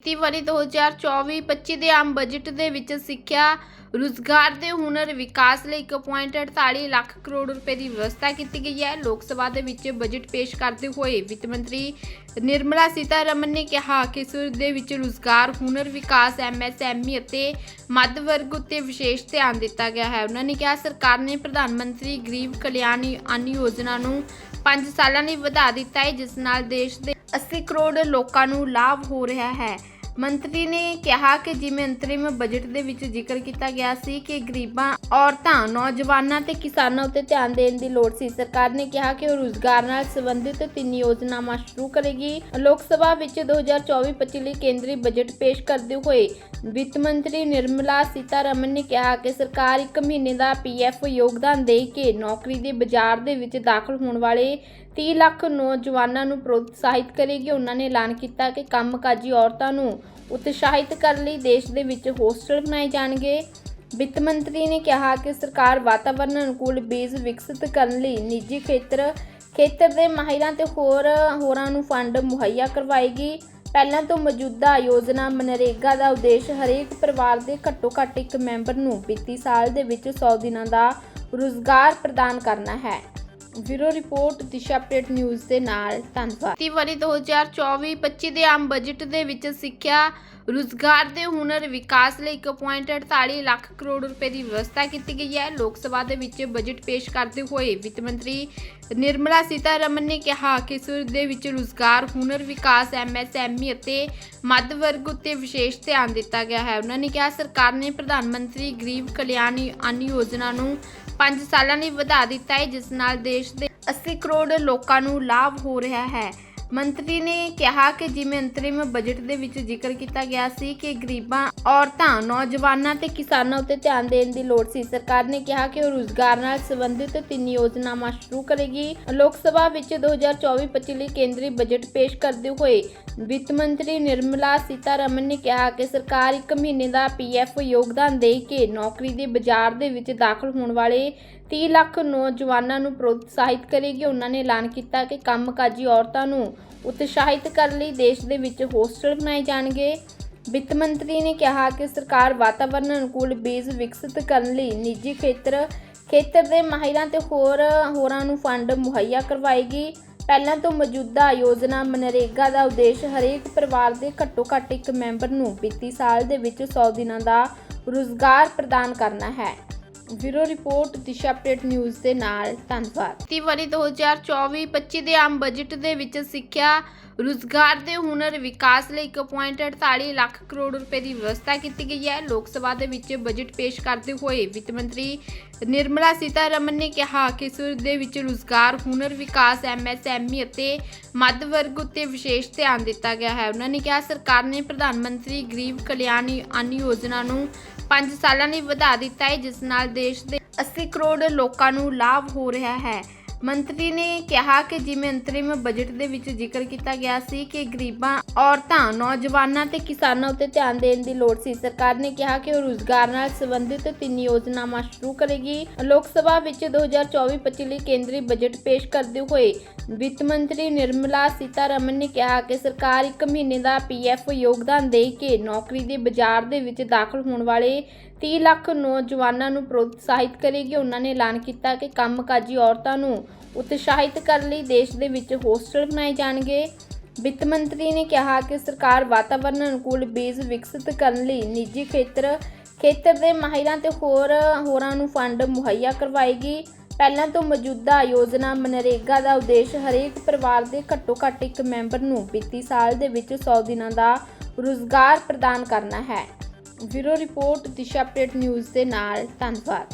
ਵਿੱਤੀ ਵਰ੍ਹੇ 2024-25 ਦੇ ਆਮ ਬਜਟ ਦੇ ਵਿੱਚ ਸਿੱਖਿਆ, ਰੁਜ਼ਗਾਰ ਦੇ ਹੁਨਰ, ਵਿਕਾਸ ਲਈ 1.48 ਲੱਖ ਕਰੋੜ ਰੁਪਏ ਦੀ ਵਿਵਸਥਾ ਕੀਤੀ ਗਈ ਹੈ। ਲੋਕ ਸਭਾ ਦੇ ਵਿੱਚ ਬਜਟ ਪੇਸ਼ ਕਰਦੇ ਹੋਏ ਵਿੱਤ ਮੰਤਰੀ ਨਿਰਮਲਾ ਸੀਤਾਰਮਨ ਨੇ ਕਿਹਾ ਕਿ ਸੂਰ ਦੇ ਵਿੱਚ ਰੁਜ਼ਗਾਰ, ਹੁਨਰ, ਵਿਕਾਸ ਐਮਐਸਐਮਈ ਅਤੇ ਮੱਧ ਵਰਗ ਉੱਤੇ ਵਿਸ਼ੇਸ਼ ਧਿਆਨ ਦਿੱਤਾ ਗਿਆ ਹੈ। ਉਹਨਾਂ ਨੇ ਕਿਹਾ, ਸਰਕਾਰ ਨੇ ਪ੍ਰਧਾਨ ਮੰਤਰੀ ਗਰੀਬ ਕਲਿਆਣ ਅੰਨ ਯੋਜਨਾ ਨੂੰ 5 ਸਾਲਾਂ ਲਈ ਵਧਾ ਦਿੱਤਾ ਹੈ, ਜਿਸ ਨਾਲ ਦੇਸ਼ ਦੇ 80 ਕਰੋੜ ਲੋਕਾਂ ਨੂੰ ਲਾਭ ਹੋ ਰਿਹਾ ਹੈ। ਮੰਤਰੀ ਨੇ ਕਿਹਾ ਕਿ ਜਿਵੇਂ ਅੰਤਰਿਮ ਬਜਟ ਦੇ ਵਿੱਚ ਜ਼ਿਕਰ ਕੀਤਾ ਗਿਆ ਸੀ ਕਿ ਗਰੀਬਾਂ, ਔਰਤਾਂ, ਨੌਜਵਾਨਾਂ ਤੇ ਕਿਸਾਨਾਂ ਉੱਤੇ ਧਿਆਨ ਦੇਣ ਦੀ ਲੋੜ ਸੀ। ਸਰਕਾਰ ਨੇ ਕਿਹਾ ਕਿ ਉਹ ਰੁਜ਼ਗਾਰ ਨਾਲ ਸੰਬੰਧਿਤ ਤਿੰਨ ਯੋਜਨਾਵਾਂ ਸ਼ੁਰੂ ਕਰੇਗੀ। ਲੋਕ ਸਭਾ ਵਿੱਚ 2024-25 ਲਈ ਕੇਂਦਰੀ ਬਜਟ ਪੇਸ਼ ਕਰਦੇ ਹੋਏ ਵਿੱਤ ਮੰਤਰੀ ਨਿਰਮਲਾ ਸੀਤਾਰਮਨ ਨੇ ਕਿਹਾ ਕਿ ਸਰਕਾਰ ਇੱਕ ਮਹੀਨੇ ਦਾ ਪੀਐਫ ਯੋਗਦਾਨ ਦੇ ਕੇ ਨੌਕਰੀ ਦੇ ਬਾਜ਼ਾਰ ਦੇ ਵਿੱਚ ਦਾਖਲ ਹੋਣ ਵਾਲੇ 30 ਲੱਖ ਨੌਜਵਾਨਾਂ ਨੂੰ ਪ੍ਰੋਤਸਾਹਿਤ ਕਰੇਗੀ। ਉਹਨਾਂ ਨੇ ਐਲਾਨ ਕੀਤਾ ਕਿ ਕੰਮਕਾਜੀ ਔਰਤਾਂ ਨੂੰ ਉਤਸ਼ਾਹਿਤ ਕਰਨ ਲਈ ਦੇਸ਼ ਦੇ ਵਿੱਚ ਹੋਸਟਲ ਬਣਾਏ ਜਾਣਗੇ। ਵਿੱਤ ਮੰਤਰੀ ਨੇ ਕਿਹਾ ਕਿ ਸਰਕਾਰ ਵਾਤਾਵਰਣ ਅਨੁਕੂਲ ਬੀਜ ਵਿਕਸਿਤ ਕਰਨ ਲਈ ਨਿੱਜੀ ਖੇਤਰ ਖੇਤਰ ਦੇ ਮਾਹਿਰਾਂ ਤੇ ਹੋਰ ਹੋਰਾਂ ਨੂੰ ਫੰਡ ਮੁਹੱਈਆ ਕਰਵਾਏਗੀ। ਪਹਿਲਾਂ ਤੋਂ ਮੌਜੂਦਾ ਯੋਜਨਾ ਮਨਰੇਗਾ ਦਾ ਉਦੇਸ਼ ਹਰੇਕ ਪਰਿਵਾਰ ਦੇ ਘੱਟੋ ਘੱਟ ਇੱਕ ਮੈਂਬਰ ਨੂੰ ਵਿੱਤੀ ਸਾਲ ਦੇ ਵਿੱਚ 100 ਦਿਨਾਂ ਦਾ ਰੁਜ਼ਗਾਰ ਪ੍ਰਦਾਨ ਕਰਨਾ ਹੈ। Bureau report, Disha update news ਦੇ ਨਾਲ ਧੰਨਵਾਦ। ਵਿੱਤੀ ਵਰ੍ਹੇ 2024-25 ਦੇ ਆਮ ਬਜਟ ਦੇ ਵਿੱਚ ਸਿੱਖਿਆ ਰੁਜ਼ਗਾਰ ਦੇ ਹੁਨਰ ਵਿਕਾਸ ਲਈ 1.48 ਲੱਖ ਕਰੋੜ ਰੁਪਏ ਦੀ ਵਿਵਸਥਾ ਕੀਤੀ ਗਈ ਹੈ। ਲੋਕ ਸਭਾ ਦੇ ਵਿੱਚ ਬਜਟ ਪੇਸ਼ ਕਰਦੇ ਹੋਏ ਵਿੱਤ ਮੰਤਰੀ ਨਿਰਮਲਾ ਸੀਤਾਰਮਨ ਨੇ ਕਿਹਾ ਕਿ ਇਸ ਦੇ ਵਿੱਚ ਰੁਜ਼ਗਾਰ, ਹੁਨਰ ਵਿਕਾਸ ਐਮਐਸਐਮਈ ਅਤੇ ਮੱਧ ਵਰਗ ਉੱਤੇ ਵਿਸ਼ੇਸ਼ ਧਿਆਨ ਦਿੱਤਾ ਗਿਆ ਹੈ। ਉਹਨਾਂ ਨੇ ਕਿਹਾ, ਸਰਕਾਰ ਨੇ ਪ੍ਰਧਾਨ ਮੰਤਰੀ ਗਰੀਬ ਕਲਿਆਣ ਅੰਨ ਯੋਜਨਾ ਨੂੰ 5 ਸਾਲਾਂ ਲਈ ਵਧਾ ਦਿੱਤਾ ਹੈ, ਜਿਸ ਨਾਲ ਦੇਸ਼ ਦੇ 80 ਕਰੋੜ ਲੋਕਾਂ ਨੂੰ ਲਾਭ ਹੋ ਰਿਹਾ ਹੈ। ਮੰਤਰੀ ਨੇ ਕਿਹਾ ਕਿ ਜਿਵੇਂ ਅੰਤਰਿਮ ਬਜਟ ਦੇ ਵਿੱਚ ਜ਼ਿਕਰ ਕੀਤਾ ਗਿਆ ਸੀ ਕਿ ਗਰੀਬਾਂ, ਔਰਤਾਂ, ਨੌਜਵਾਨਾਂ ਤੇ ਕਿਸਾਨਾਂ ਉੱਤੇ ਧਿਆਨ ਦੇਣ ਦੀ ਲੋੜ ਸੀ। ਸਰਕਾਰ ਨੇ ਕਿਹਾ ਕਿ ਉਹ ਰੁਜ਼ਗਾਰ ਨਾਲ ਸੰਬੰਧਿਤ ਤਿੰਨ ਯੋਜਨਾਵਾਂ ਸ਼ੁਰੂ ਕਰੇਗੀ। ਲੋਕ ਸਭਾ ਵਿੱਚ 2024-25 ਲਈ ਕੇਂਦਰੀ ਬਜਟ ਪੇਸ਼ ਕਰਦੇ ਹੋਏ ਵਿੱਤ ਮੰਤਰੀ ਨਿਰਮਲਾ ਸੀਤਾਰਮਨ ਨੇ ਕਿਹਾ ਕਿ ਸਰਕਾਰ ਇੱਕ ਮਹੀਨੇ ਦਾ ਪੀਐਫ ਯੋਗਦਾਨ ਦੇ ਕੇ ਨੌਕਰੀ ਦੇ ਬਾਜ਼ਾਰ ਦੇ ਵਿੱਚ ਦਾਖਲ ਹੋਣ ਵਾਲੇ 30 ਲੱਖ ਨੌਜਵਾਨਾਂ ਨੂੰ ਪ੍ਰੋਤਸਾਹਿਤ ਕਰੇਗੀ। ਉਹਨਾਂ ਨੇ ਐਲਾਨ ਕੀਤਾ ਕਿ ਕੰਮਕਾਜੀ ਔਰਤਾਂ ਨੂੰ ਉਤਸ਼ਾਹਿਤ ਕਰਨ ਲਈ ਦੇਸ਼ ਦੇ ਵਿੱਚ ਹੋਸਟਲ ਬਣਾਏ ਜਾਣਗੇ। ਵਿੱਤ ਮੰਤਰੀ ਨੇ ਕਿਹਾ ਕਿ ਸਰਕਾਰ ਵਾਤਾਵਰਣ ਅਨੁਕੂਲ ਬੀਜ ਵਿਕਸਿਤ ਕਰਨ ਲਈ ਨਿੱਜੀ ਖੇਤਰ ਖੇਤਰ ਦੇ ਮਾਹਿਰਾਂ ਤੇ ਹੋਰ ਹੋਰਾਂ ਨੂੰ ਫੰਡ ਮੁਹੱਈਆ ਕਰਵਾਏਗੀ। ਪਹਿਲਾਂ ਤੋਂ ਮੌਜੂਦਾ ਯੋਜਨਾ ਮਨਰੇਗਾ ਦਾ ਉਦੇਸ਼ ਹਰੇਕ ਪਰਿਵਾਰ ਦੇ ਘੱਟੋ ਘੱਟ ਇੱਕ ਮੈਂਬਰ ਨੂੰ ਵਿੱਤੀ ਸਾਲ ਦੇ ਵਿੱਚ 100 ਦਿਨਾਂ ਦਾ ਰੁਜ਼ਗਾਰ ਪ੍ਰਦਾਨ ਕਰਨਾ ਹੈ। Bureau report, Disha update news ਦੇ ਨਾਲ ਧੰਨਵਾਦ। ਵਿੱਤੀ 2024-25 ਦੇ ਆਮ ਬਜਟ ਦੇ ਵਿੱਚ ਸਿੱਖਿਆ ਰੁਜ਼ਗਾਰ ਦੇ ਹੁਨਰ ਵਿਕਾਸ ਲਈ 1.48 ਲੱਖ ਕਰੋੜ ਰੁਪਏ ਦੀ ਵਿਵਸਥਾ ਕੀਤੀ ਗਈ ਹੈ। ਲੋਕ ਸਭਾ ਦੇ ਵਿੱਚ ਬਜਟ ਪੇਸ਼ ਕਰਦੇ ਹੋਏ ਵਿੱਤ ਮੰਤਰੀ ਨਿਰਮਲਾ ਸੀਤਾਰਮਨ ਨੇ ਕਿਹਾ ਕਿ ਇਸ ਦੇ ਵਿੱਚ ਰੁਜ਼ਗਾਰ, ਹੁਨਰ ਵਿਕਾਸ ਐਮਐਸਐਮਈ ਅਤੇ ਮੱਧ ਵਰਗ ਉੱਤੇ ਵਿਸ਼ੇਸ਼ ਧਿਆਨ ਦਿੱਤਾ ਗਿਆ ਹੈ। ਉਹਨਾਂ ਨੇ ਕਿਹਾ, ਸਰਕਾਰ ਨੇ ਪ੍ਰਧਾਨ ਮੰਤਰੀ ਗਰੀਬ ਕਲਿਆਣ ਅੰਨ ਯੋਜਨਾ ਨੂੰ 5 ਸਾਲਾਂ ਲਈ ਵਧਾ ਦਿੱਤਾ ਹੈ, ਜਿਸ ਨਾਲ ਦੇਸ਼ ਦੇ 80 ਕਰੋੜ ਲੋਕਾਂ ਨੂੰ ਲਾਭ ਹੋ ਰਿਹਾ ਹੈ। ਮੰਤਰੀ ਨੇ ਕਿਹਾ ਕਿ ਜਿਵੇਂ ਅੰਤਰਿਮ ਬਜਟ ਦੇ ਵਿੱਚ ਜ਼ਿਕਰ ਕੀਤਾ ਗਿਆ ਸੀ ਕਿ ਗਰੀਬਾਂ, ਔਰਤਾਂ, ਨੌਜਵਾਨਾਂ ਤੇ ਕਿਸਾਨਾਂ ਉੱਤੇ ਧਿਆਨ ਦੇਣ ਦੀ ਲੋੜ ਸੀ। ਸਰਕਾਰ ਨੇ ਕਿਹਾ ਕਿ ਉਹ ਰੁਜ਼ਗਾਰ ਨਾਲ ਸੰਬੰਧਿਤ ਤਿੰਨ ਯੋਜਨਾਵਾਂ ਸ਼ੁਰੂ ਕਰੇਗੀ। ਲੋਕ ਸਭਾ ਵਿੱਚ 2024-25 ਲਈ ਕੇਂਦਰੀ ਬਜਟ ਪੇਸ਼ ਕਰਦੇ ਹੋਏ ਵਿੱਤ ਮੰਤਰੀ ਨਿਰਮਲਾ ਸੀਤਾਰਮਨ ਨੇ ਕਿਹਾ ਕਿ ਸਰਕਾਰ ਇੱਕ ਮਹੀਨੇ ਦਾ ਪੀਐਫ ਯੋਗਦਾਨ ਦੇ ਕੇ ਨੌਕਰੀ ਦੇ ਬਾਜ਼ਾਰ ਦੇ ਵਿੱਚ ਦਾਖਲ ਹੋਣ ਵਾਲੇ 30 ਲੱਖ ਨੌਜਵਾਨਾਂ ਨੂੰ ਪ੍ਰੋਤਸਾਹਿਤ ਕਰੇਗੀ। ਉਹਨਾਂ ਨੇ ਐਲਾਨ ਕੀਤਾ ਕਿ ਕੰਮਕਾਜੀ ਔਰਤਾਂ ਨੂੰ ਉਤਸ਼ਾਹਿਤ ਕਰਨ ਲਈ ਦੇਸ਼ ਦੇ ਵਿੱਚ ਹੋਸਟਲ ਬਣਾਏ ਜਾਣਗੇ। ਵਿੱਤ ਮੰਤਰੀ ਨੇ ਕਿਹਾ ਕਿ ਸਰਕਾਰ ਵਾਤਾਵਰਣ ਅਨੁਕੂਲ ਬੀਜ ਵਿਕਸਿਤ ਕਰਨ ਲਈ ਨਿੱਜੀ ਖੇਤਰ ਖੇਤਰ ਦੇ ਮਾਹਿਰਾਂ ਤੇ ਹੋਰ ਹੋਰਾਂ ਨੂੰ ਫੰਡ ਮੁਹੱਈਆ ਕਰਵਾਏਗੀ। ਪਹਿਲਾਂ ਤੋਂ ਮੌਜੂਦਾ ਯੋਜਨਾ ਮਨਰੇਗਾ ਦਾ ਉਦੇਸ਼ ਹਰੇਕ ਪਰਿਵਾਰ ਦੇ ਘੱਟੋ ਘੱਟ ਇੱਕ ਮੈਂਬਰ ਨੂੰ ਵਿੱਤੀ ਸਾਲ ਦੇ ਵਿੱਚ 100 ਦਿਨਾਂ ਦਾ ਰੁਜ਼ਗਾਰ ਪ੍ਰਦਾਨ ਕਰਨਾ ਹੈ। Bureau report, Disha update news ਦੇ ਨਾਲ, ਧੰਨਵਾਦ।